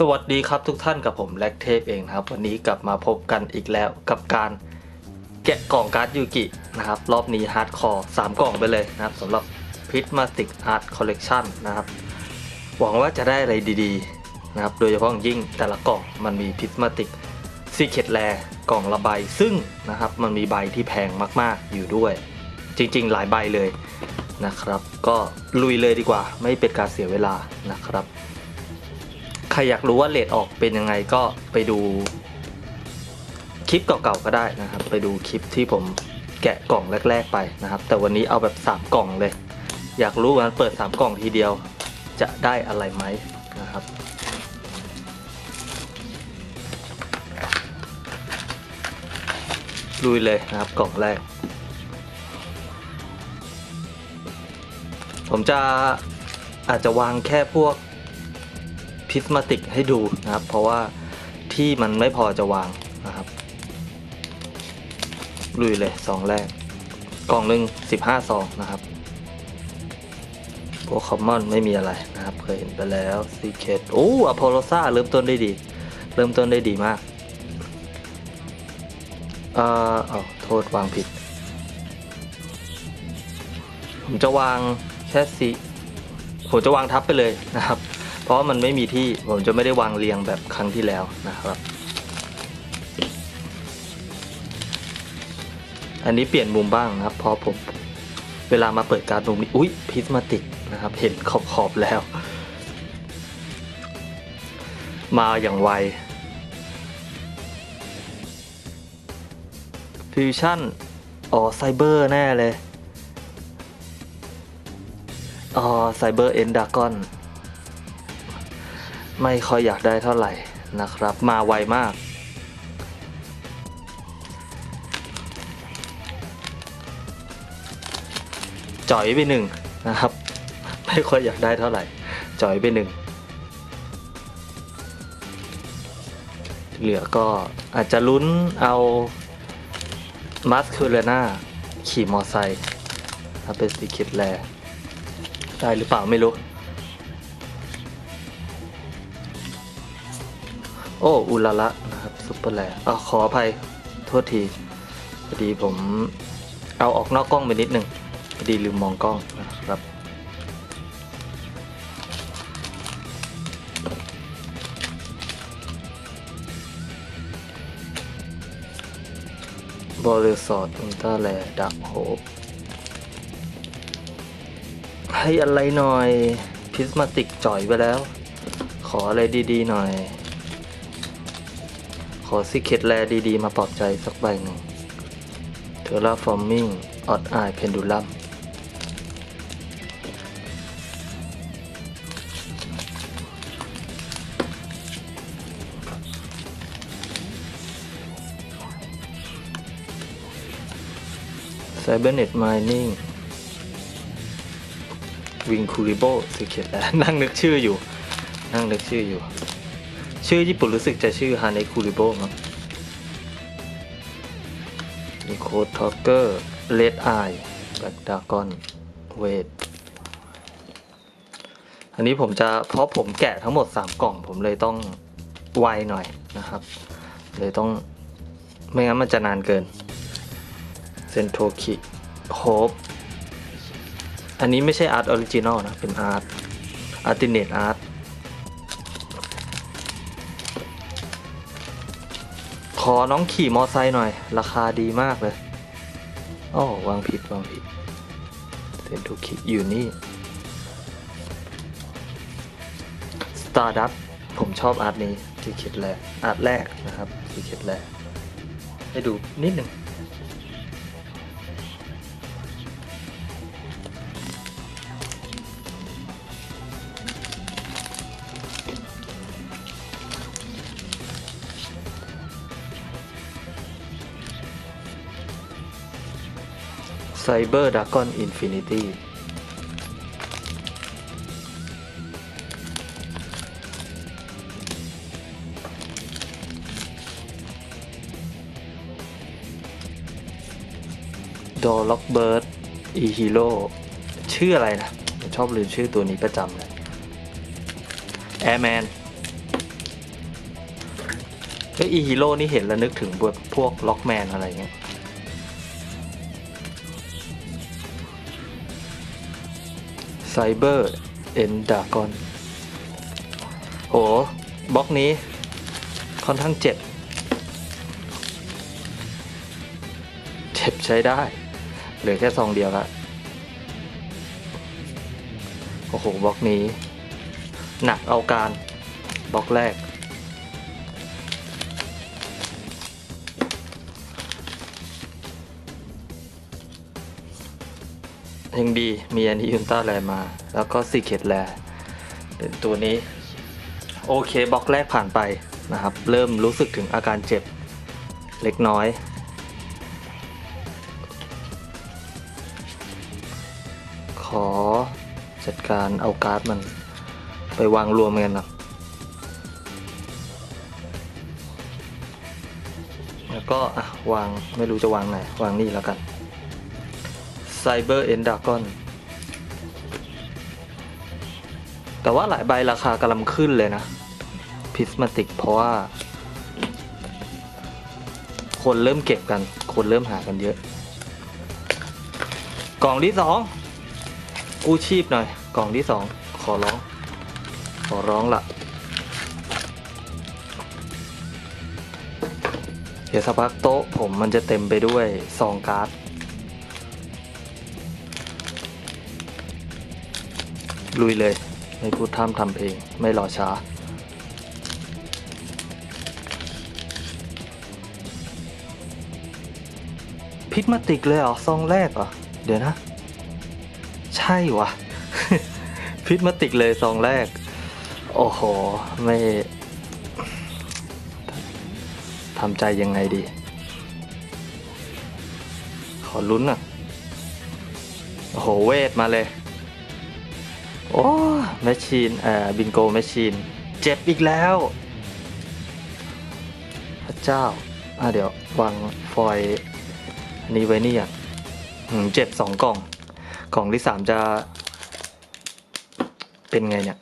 สวัสดีครับทุกท่านกับผมแล็กเทพเองนะครับวันนี้กลับมาพบกันอีกแล้วกับการแกะกล่องการ์ดยูกินะครับรอบนี้ฮาร์ดคอร์สามกล่องไปเลยนะครับสำหรับ Prismatic Art Collection นะครับหวังว่าจะได้อะไรดีๆนะครับโดยเฉพาะยิ่งแต่ละกล่องมันมี Prismatic Secret Rare กล่องละใบซึ่งนะครับมันมีใบที่แพงมากๆอยู่ด้วย จริงๆ หลายใบเลยนะครับ ก็ลุยเลยดีกว่าไม่เป็นการเสียเวลานะครับ ใครอยากรู้ว่าเลทออกเป็นยังไงก็ไปดูคลิปเก่าๆก็ได้นะครับ ไปดูคลิปที่ผมแกะกล่องแรก ๆ ไปนะครับ แต่วันนี้เอาแบบ 3 กล่องเลย อยากรู้ว่าเปิด 3 กล่องทีเดียวจะได้อะไรไหมนะครับลุยเลยนะครับกล่องแรก ผมจะอาจจะวางแค่พวก พิสมาติกให้ดูนะครับ เพราะว่าที่มันไม่พอจะวางนะครับลุยเลยซองแรก กล่องหนึ่ง15 ซองนะครับพวกคอมมอนไม่มีอะไรนะครับ เคยเห็นไปแล้วซีเคทโอ้อพอลโลซ่าเริ่มต้นได้ดี เริ่มต้นได้ดีมากเอ่อเอาโทษวางผิด ผมจะวางแค่สีผมจะวางทับไปเลยนะครับ เพราะมันไม่มีที่ผมจะไม่ได้วางเรียงแบบครั้งที่แล้วนะครับ อันนี้เปลี่ยนมุมบ้างนะครับเพราะผมเวลามาเปิดการ์ดมุมนี้อุ้ยพิสมาติกนะครับ เห็นขอบขอบแล้ว มาอย่างไวฟิวชั่นอ๋อไซเบอร์แน่เลยอ๋อไซเบอร์เอ็นดากอน ไม่ค่อยอยากได้เท่าไหร่นะครับ มาไวมาก จ่อยไปหนึ่งนะครับ ไม่ค่อยอยากได้เท่าไหร่ จ่อยไปหนึ่งเหลือก็อาจจะลุ้นเอามัสคูเลนาขี่มอไซค์ถ้าเป็นสีคิดแลได้หรือเปล่าไม่รู้ อ้อุลละนะครับซุปเปอร์แลร์อะขออภัยโทษทีพอดีผมเอาออกนอกกล้องไปนิดหนึ่งพอดีลืมมองกล้องนะครับบริสอดอุลตราแลดักโฮปให้อะไรหน่อยพิสมาติกจ่อยไปแล้ว ขออะไรดีๆหน่อย ขอซิเคตแลดี ๆ มาปลอบใจสักใบหนึ่งเทอร์ฟอร์มิงออดอายเพนดูลัมไซเบอร์เน็ตมายนิ่งวิงคูริโบซิเคตแลนั่งนึกชื่ออยู่ นั่งนึกชื่ออยู่ ชื่อญี่ปุ่นรู้สึกจะชื่อฮาเนคูริโบมั้งมีโคดทอกเกอร์เลดไอแบล็กดากอนเวทอันนี้ผมจะเพราะผมแกะทั้งหมด 3 กล่อง ผมเลยต้องไวหน่อยนะครับ เลยต้องไม่งั้นมันจะนานเกินเซนโทคิโฮปอันนี้ไม่ใช่อาร์ตออริจินอลนะ เป็นอาร์ตอาร์ติเนตอาร์ต ขอน้องขี่มอไซค์หน่อย ราคาดีมากเลยอ๋อวางผิดวางผิดเซนทุคิอยู่นี่ Stardust ผมชอบอาร์ตนี้ที่คิดแรกอาร์ตแรกนะครับที่คิดแรกให้ดูนิดหนึ่ง ไซเบอร์ดากอนอินฟินิตี้ดอล็อกเบิร์ดอีฮีโร่ชื่ออะไรนะ ชอบลืมชื่อตัวนี้ประจำเลยแอร์แมนเอ้ยอีฮีโร่นี่เห็นแล้วนึกถึงพวกล็อกแมนอะไรเงี้ย ไซเบอร์เอ็นดากอนโอ้บล็อกนี้ ค่อนข้างเจ็บ เจ็บใช้ได้ เหลือแค่ซองเดียวละโอ้โหบล็อกนี้ หนักเอาการบล็อกแรก ยังดีมีอันที่ยุนต้าแลมา แล้วก็ซีเคดแลเป็นตัวนี้ โอเคบล็อกแรกผ่านไปนะครับ เริ่มรู้สึกถึงอาการเจ็บเล็กน้อย ขอจัดการเอาการ์ดมันไปวางรวมกันนะแล้วก็วางไม่รู้จะวางไหน วางนี่แล้วกัน Cyber End Dragon แต่ว่าหลายใบราคากำลังขึ้นเลยนะพิสมาติกเพราะว่า คนเริ่มเก็บกัน คนเริ่มหากันเยอะ กล่องที่สองกู้ชีพหน่อย กล่องที่สองขอร้อง ขอร้องละเดี๋ยวสักพักโต๊ะผมมันจะเต็มไปด้วยซองการ์ด ลุยเลย ไม่พูดท่ามทำเพลงไม่รอช้า พิษมาติกเลยเหรอ ซองแรกเหรอ เดี๋ยวนะ ใช่วะพิษมาติกเลยซองแรก โอ้โห ไม่ทำใจยังไงดี ขอลุ้นอะ โอ้โห เวทมาเลย โอ้แมชชีนเอ่อบินโกแมชชีนเจ็บอีกแล้ว พระเจ้า อะเดี๋ยววางฟอยอันนี้ไว้นี่อะหืมเจ็บสองกล่อง กล่องที่สามจะ เป็นไงเนี่ย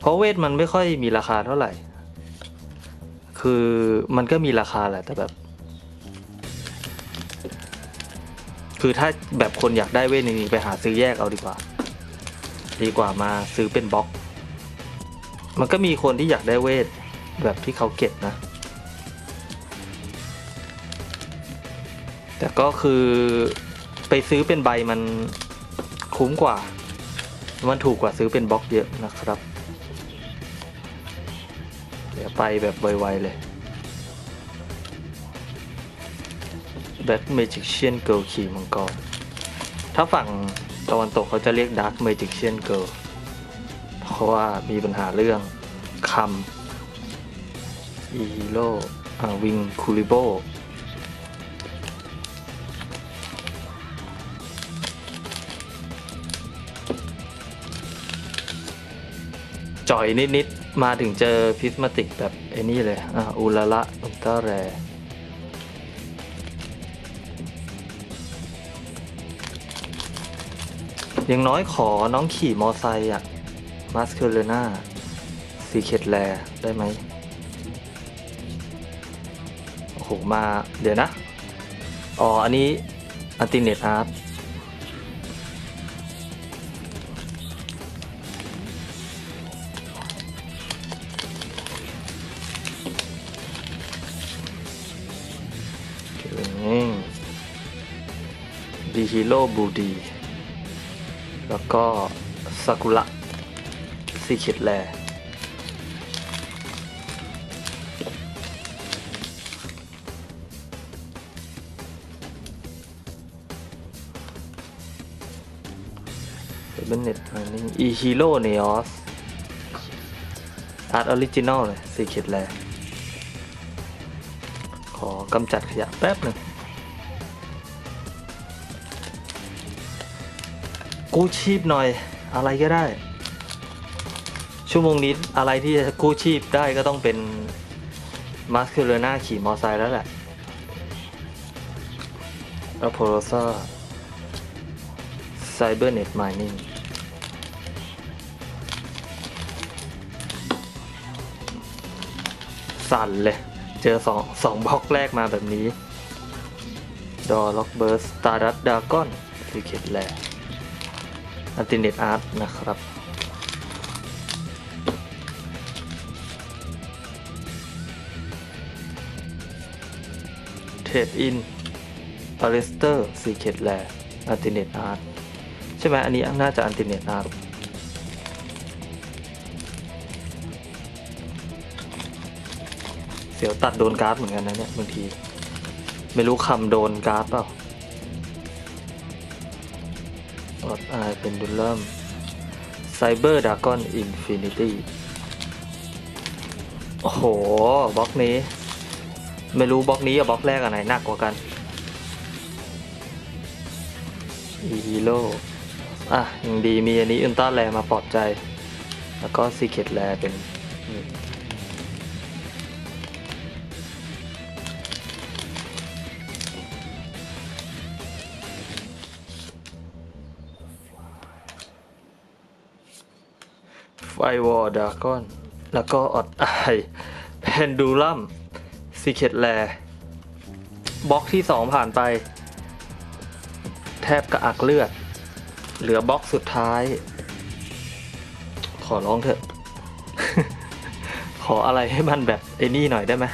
เพราะเวทมันไม่ค่อยมีราคาเท่าไหร่ คือมันก็มีราคาแหละแต่แบบ คือถ้าแบบคนอยากได้เวทนี้ไปหาซื้อแยกเอาดีกว่า ดีกว่ามาซื้อเป็นบล็อก มันก็มีคนที่อยากได้เวทแบบที่เขาเก็บนะ แต่ก็คือไปซื้อเป็นใบมันคุ้มกว่า มันถูกกว่าซื้อเป็นบล็อกเยอะนะครับ เดี๋ยวไปแบบไวๆเลย Black Magician Girl ขี่มังกรถ้าฝั่ง ตะวันตกเขาจะเรียก Dark Magician Girl เพราะว่ามีปัญหาเรื่องคำอีโร่วิงคูริโบจ่อยนิด ๆ มาถึงเจอพิสมาติกแบบไอ้นี่เลย อะอุลละอุลตร้าแร อย่างน้อยขอน้องขี่มอไซค์อะมาสเคเลนาซีเคดแลได้ไหมโอ้โห มาเดี๋ยวนะ อ๋อ อันนี้อันติเนตอาร์ตดีฮีโร่บูดี แล้วก็ซากุระซีคิดแลเบนเน็ตอันนี้อีฮีโร่เนอสอาร์ตออริจินอลเลยซีคิดแลขอกำจัดขยะแป๊บหนึ่ง กู้ชีพหน่อยอะไรก็ได้ ชั่วโมงนี้อะไรที่จะกู้ชีพได้ก็ต้องเป็นมาสคูเลนาขี่มอไซค์แล้วแหละอโพโรซาไซเบอร์เน็ตม n นิ่งสั่นเลย เจอสองสองบล็อกแรกมาแบบนี้ ดอล็อกเบิร์สตาร์ดัตดากอนซีเคทแล อันติเนตอาร์ตนะครับเทรดอินอลิสเตอร์ซีเคทแลอันติเนตอาร์ตใช่ไหมอันนี้น่าจะอันติเนตอาร์ตเสียวตัดโดนการ์ดเหมือนกันนะเนี่ยบางที ไม่รู้คำโดนการ์ดเปล่า ออดไอเป็นดุลัมไซเบอร์ดากอนอินฟินิตี้โอ้โหบล็อกนี้ ไม่รู้บล็อกนี้กับบล็อกแรกอันไหนหนักกว่ากันฮีโร่อะยังดีมีอันนี้อุลตร้าแรมาปลอบใจ แล้วก็ซีเคทแรเป็น ไฟวอร์ดากอนแล้วก็ออดไอเพนดูลัมซีเคทแรบล็อกที่ 2 ผ่านไป แทบกระอักเลือด เหลือบล็อกสุดท้าย ขอร้องเถอะ ขออะไรให้มันแบบไอ้นี่หน่อยได้ไหม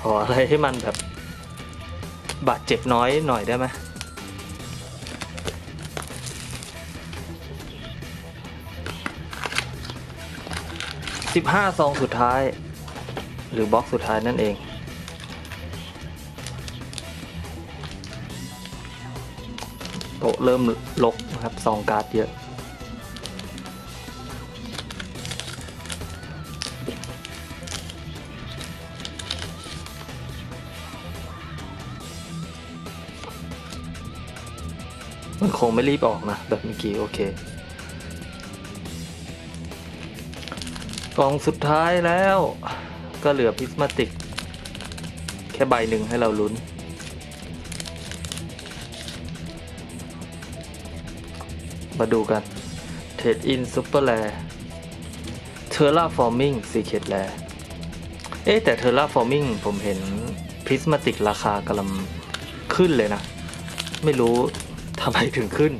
ขออะไรให้มันแบบ บาดเจ็บน้อยหน่อยได้ไหม สิบห้าซองสุดท้าย หรือบล็อกสุดท้ายนั่นเอง โตะเริ่มลกนะครับซองการ์ดเยอะ มันคงไม่รีบออกนะ แบบเมื่อกี้ โอเค กล่องสุดท้ายแล้วก็เหลือพิสมาติก แค่ใบหนึ่งให้เราลุ้น มาดูกันเทรดอินซูเปอร์แลเทอร์ a าฟอร์มิงซีเคทแลเอ๊แต่เทอร์ a าฟอร์มิงผมเห็นพิสมาติกราคากำลังขึ้นเลยนะ ไม่รู้ทำไมถึงขึ้น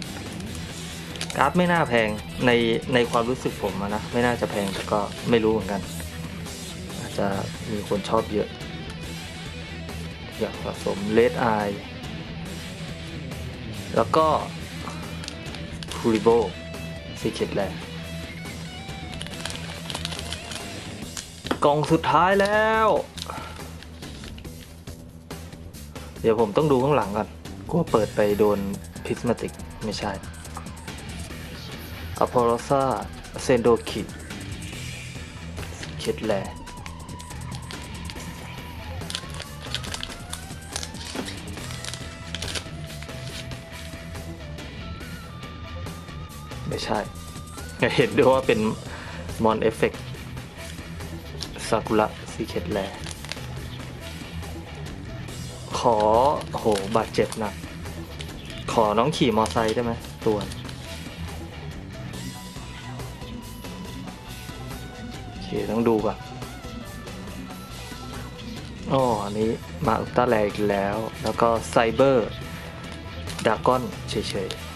การ์ดไม่น่าแพงในในความรู้สึกผมนะ ไม่น่าจะแพงแต่ก็ไม่รู้เหมือนกัน อาจจะมีคนชอบเยอะ อยากสะสมเลดไอแล้วก็คูริโบซีเคทแลกล่องสุดท้ายแล้ว เดี๋ยวผมต้องดูข้างหลังก่อนกลัวเปิดไปโดนพิสมาติก ไม่ใช่ อพอลซาเซนโดคิคิดแลไม่ใช่ เห็นด้วยว่าเป็นมอนเอฟเฟกซากุระซีเคทแลขอโหบาดเจ็บหนัก ขอน้องขี่มอไซค์ได้ไหมตัว คต้องดูก่อนอ๋ออันนี้มาอุลตร้าแลอีกแล้ว แล้วก็ไซเบอร์ดากอนเฉยๆ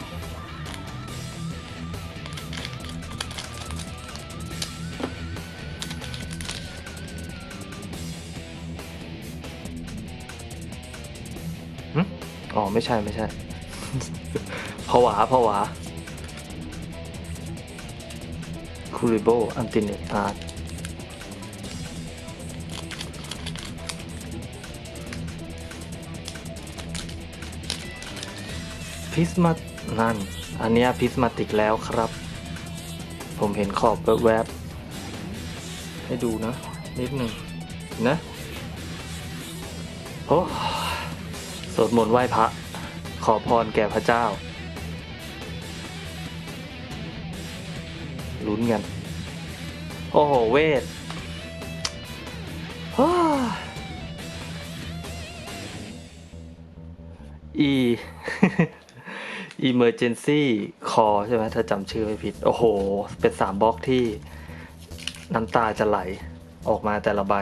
อ๋อ ไม่ใช่ ไม่ใช่ผวาผวาคูริโบอันติเนตอาร์ พิสมานั่น อันเนี้ยพิสมาติกแล้วครับ ผมเห็นขอบแวบๆให้ดูนะ นิดหนึ่งนะโอ้สวดมนต์ไหว้พระ ขอพรแก่พระเจ้า ลุ้นกัน โอ้โห เวทฮ่าอี Emergency Call ใช่ไหมถ้าจำชื่อไม่ผิด โอ้โห เป็นสามบล็อกที่น้ำตาจะไหลออกมาแต่ละใบ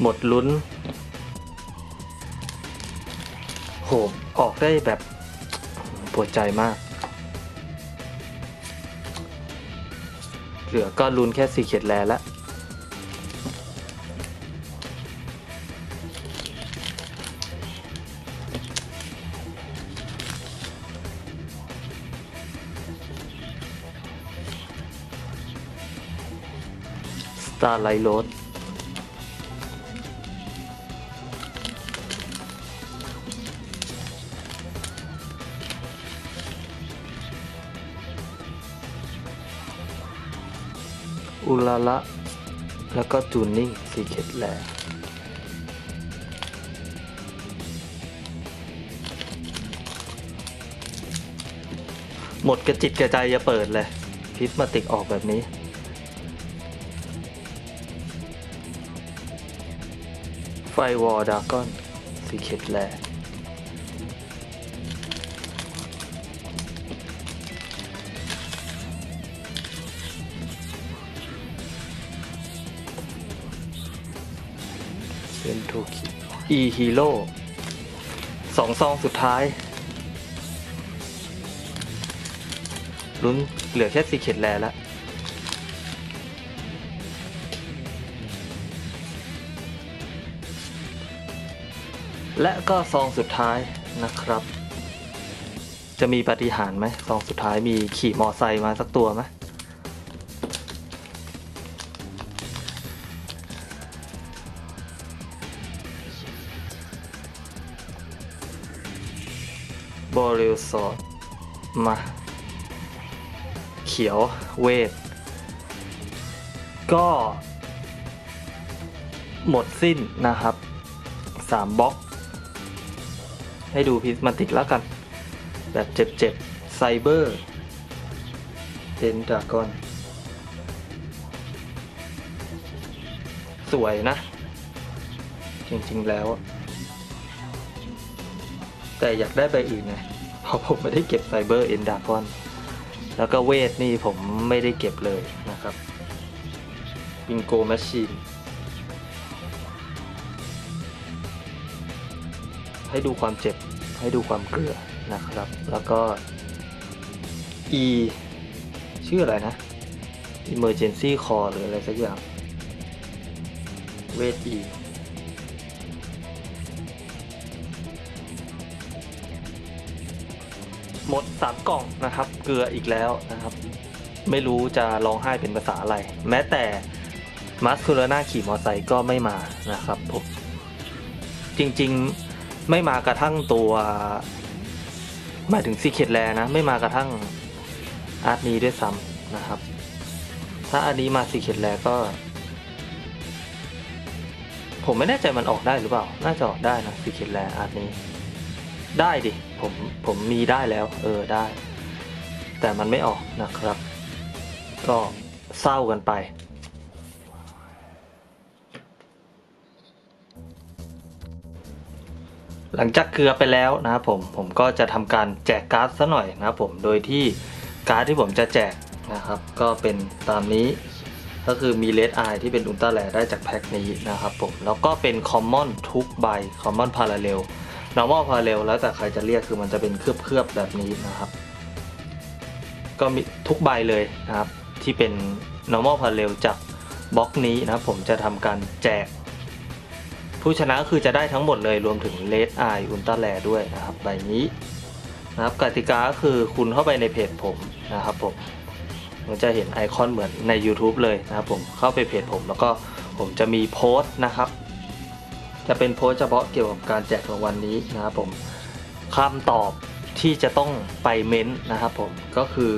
หมดลุ้น โห ออกได้แบบปวดใจมาก เหลือก็ลุ้นแค่สีเขียดแลแล้ว ตารไลโรดอุลาละ แล้วก็จูนนิ่งสีเข็ดแลหมดกระจิตกระใจจะเปิดเลยพิสมาติกออกแบบนี้ ไฟวอลดากอนสีเข็ดแลเป็นทูคิอีฮีโร่สองซองสุดท้าย ลุ้นเหลือแค่สีเข็ดแลแล้ว และก็ซองสุดท้ายนะครับ จะมีปฏิหารไหมซองสุดท้ายมีขี่มอไซค์มาสักตัวไหมบอริลสอดมา เขียวเวท ก็ หมดสิ้นนะครับสามบล็อก ให้ดูพิสมาติกแล้วกัน แบบเจ็บๆไซเบอร์เดนดากอนสวยนะ จริงๆแล้ว แต่อยากได้ใบอื่นไงเพราะผมไม่ได้เก็บไซเบอร์เอ็นดากอนแล้วก็เวทนี่ผมไม่ได้เก็บเลยนะครับบิงโกแมชชีน ให้ดูความเจ็บให้ดูความเกลือนะครับ แล้วก็ E ชื่ออะไรนะ Emergency Call หรืออะไรสักอย่างเวท E หมด 3 กล่องนะครับ เกลืออีกแล้วนะครับ ไม่รู้จะร้องไห้เป็นภาษาอะไร แม้แต่มัสคูลนาขี่มอไซค์ก็ไม่มานะครับผมจริง ๆ ไม่มากระทั่งตัวหมายถึงซีเค t แลนะ ไม่มากระทั่งอาร์ตนี้ด้วยซ้ำนะครับ ถ้าอันนี้มาซีเค t แลก็ ผมไม่แน่ใจมันออกได้หรือเปล่า น่าจะออกได้นะซีเค t แลอาร์ตนี้ ได้ดิ ผมผมมีได้แล้ว เออได้ แต่มันไม่ออกนะครับ ก็เศร้ากันไป หลังจากเกลือไปแล้วนะครับผมผมก็จะทำการแจกการ์ดซะหน่อยนะครับผมโดยที่การ์ดที่ผมจะแจกนะครับ ก็เป็นตามนี้ก็คือมีเลดไอที่เป็นอุลตร้าแรได้จากแพ็คนี้นะครับผมแล้วก็เป็นคอมมอนทุกใบคอมมอนพาราเรล normal parallel แล้วแต่ใครจะเรียกคือมันจะเป็นเคลือบๆแบบนี้นะครับ ก็มีทุกใบเลยนะครับ ที่เป็น normal parallel จากบล็อกนี้นะครับผมจะทำการแจก ผู้ชนะก็คือจะได้ทั้งหมดเลยรวมถึง Red Eye Ultra Rare ด้วยนะครับใบนี้นะครับกติกาก็คือคุณเข้าไปในเพจผมนะครับผมมันจะเห็นไอคอนเหมือนใน YouTube เลยนะครับผมเข้าไปเพจผมแล้วก็ผมจะมีโพสต์นะครับ จะเป็นโพสต์เฉพาะเกี่ยวกับการแจกรางวัลนนี้นะครับผมคำตอบที่จะต้องไปเม้นต์นะครับผมก็คือ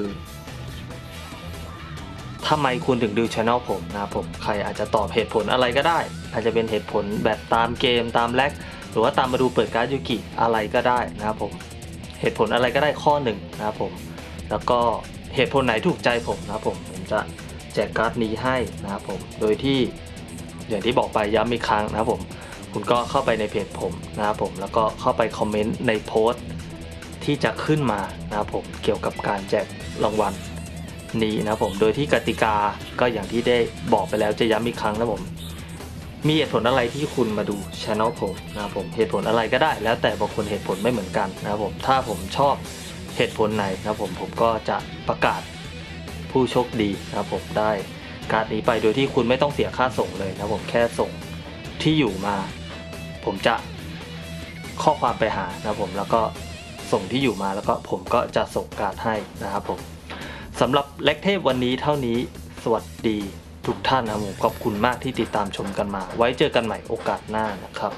ทำไมคุณถึงดูช anel ผมนะครับผมใครอาจจะตอบเหตุผลอะไรก็ได้ อาจจะเป็นเหตุผลแบบตามเกมตามแลกหรือว่าตามมาดูเปิดการ์ดยูกิอะไรก็ได้นะครับผมเหตุผลอะไรก็ได้ข้อหนึ่งนะครับผมแล้วก็เหตุผลไหนถูกใจผมนะครับผมผมจะแจกการ์ดนี้ให้นะครับผมโดยที่อย่างที่บอกไปย้ำอีกครั้งนะครับผมคุณก็เข้าไปในเพจผมนะครับผมแล้วก็เข้าไปคอมเมนต์ในโพสต์ที่จะขึ้นมานะครับผมเกี่ยวกับการแจกรางวัล นี้นะผมโดยที่กติกาก็อย่างที่ได้บอกไปแล้วจะย้ำอีกครั้งนะผม มีเหตุผลอะไรที่คุณมาดูช anel ผมนะผมเหตุผลอะไรก็ได้ แล้วแต่บางคนเหตุผลไม่เหมือนกันนะผมถ้าผมชอบเหตุผลไหนนะผมผมก็จะประกาศผู้โชคดีนะผมได้การดนี้ไปโดยที่คุณไม่ต้องเสียค่าส่งเลยนะผมแค่ส่งที่อยู่มา ผมจะข้อความไปหานะผมแล้วก็ส่งที่อยู่มาแล้วก็ผมก็จะส่งการดให้นะครับผม สำหรับเล็กเทพวันนี้เท่านี้สวัสดีทุกท่านนะครับผมขอบคุณมากที่ติดตามชมกันมา ไว้เจอกันใหม่โอกาสหน้านะครับ